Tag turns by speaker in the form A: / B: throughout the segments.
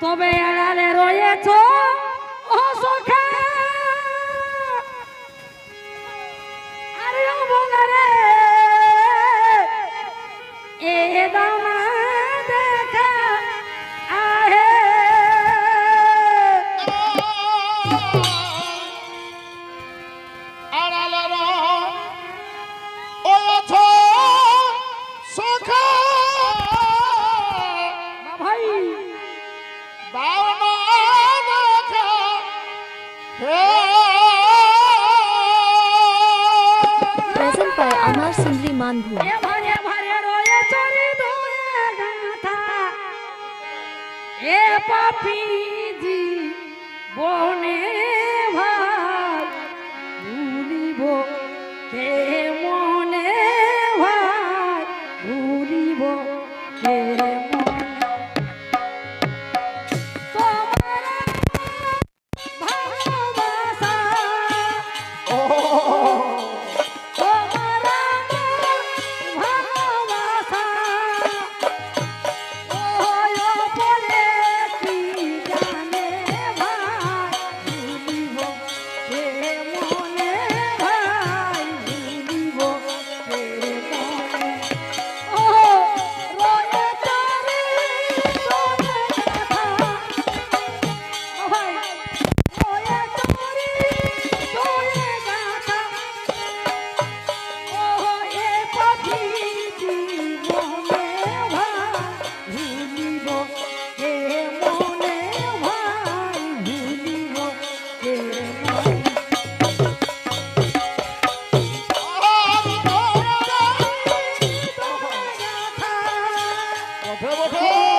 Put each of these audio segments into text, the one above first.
A: তবে এড়ালে রয়েছ? অসুখ সখা! এ দাম of applause.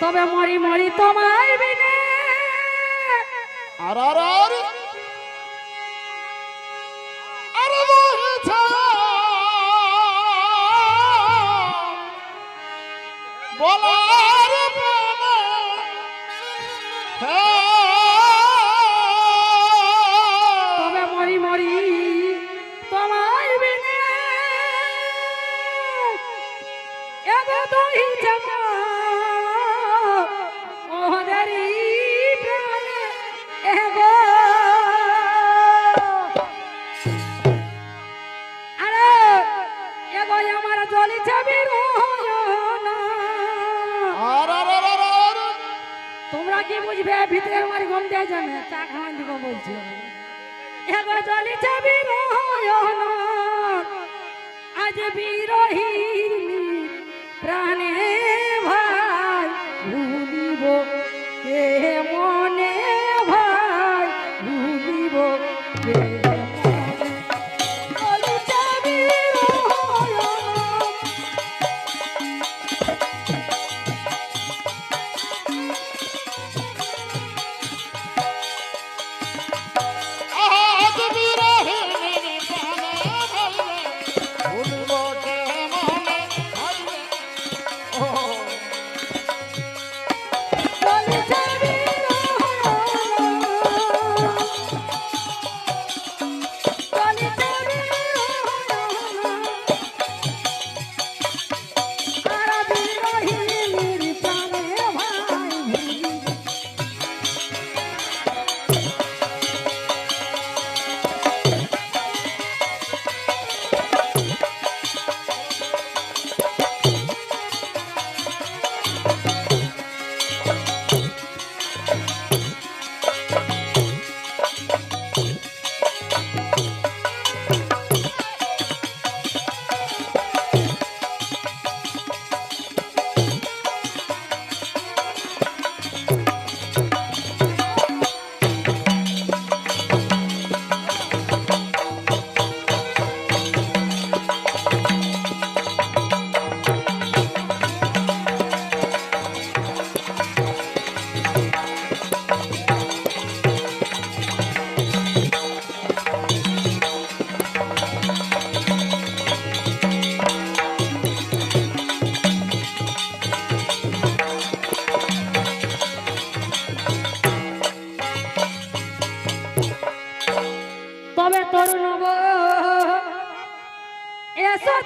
A: তবে মরি মরি তোমার বিনে।
B: আর আর আর। বলা
A: তোমরা কি বুঝবে? ভিতরে আমার ঘুম দেয় জন্য চা খাওয়ান দিব বলছি। এগো চলিছে বিরোহন
B: আজ
A: বিরোহী প্রাণে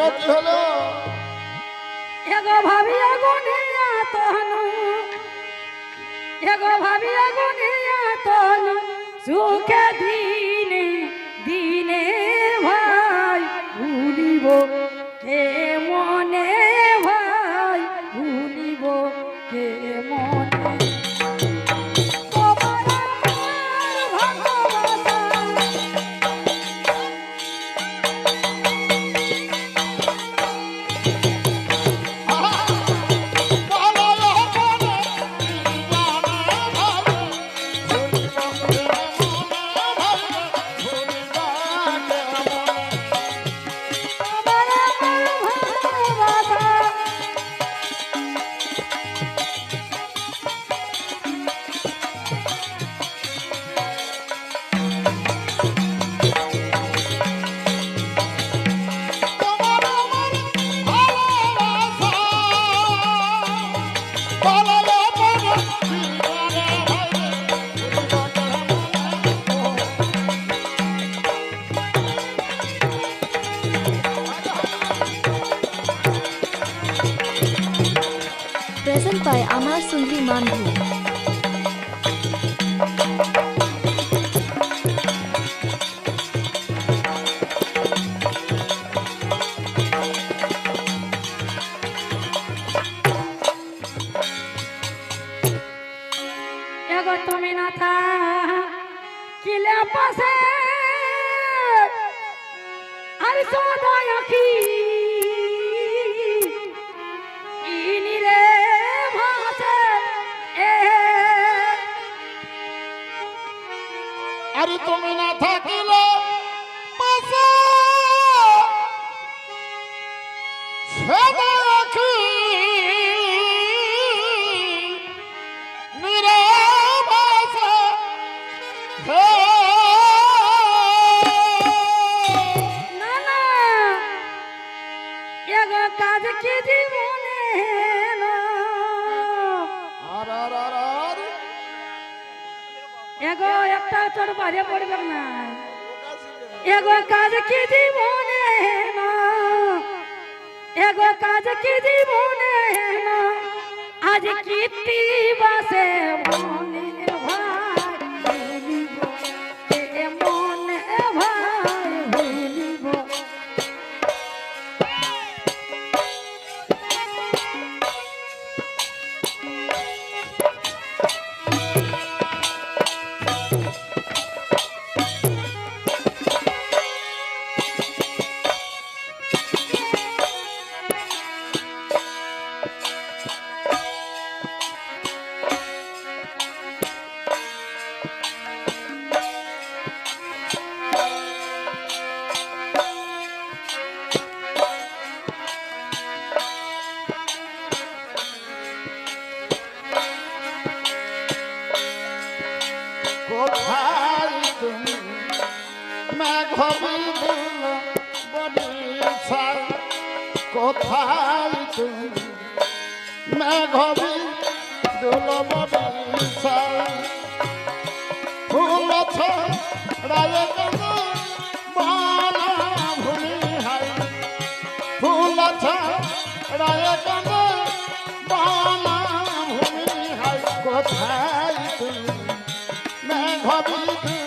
B: হলো কি হলো।
A: এগো ভাবি আগুনিয়া তনু। এগো ভাবি আগুনিয়া তনু। সুখে দিনে দিনে ভাই, ভুলিব
C: Sundri Mandhu.
A: এগো তুমি না আর সদায় আখি একটা চোর বাড়ি পড়বে না। এগো কাজ কি জীবনে না? এগো কাজ কি জীবনে না? আজ কীর্তি বাসে মনে
B: কোথায় তুমি মেঘবি দুলব ফুল রায় মালা ভুলি হাই। ফুল রায় মালা ভুলি হাই। কোথায় তুমি মেঘবি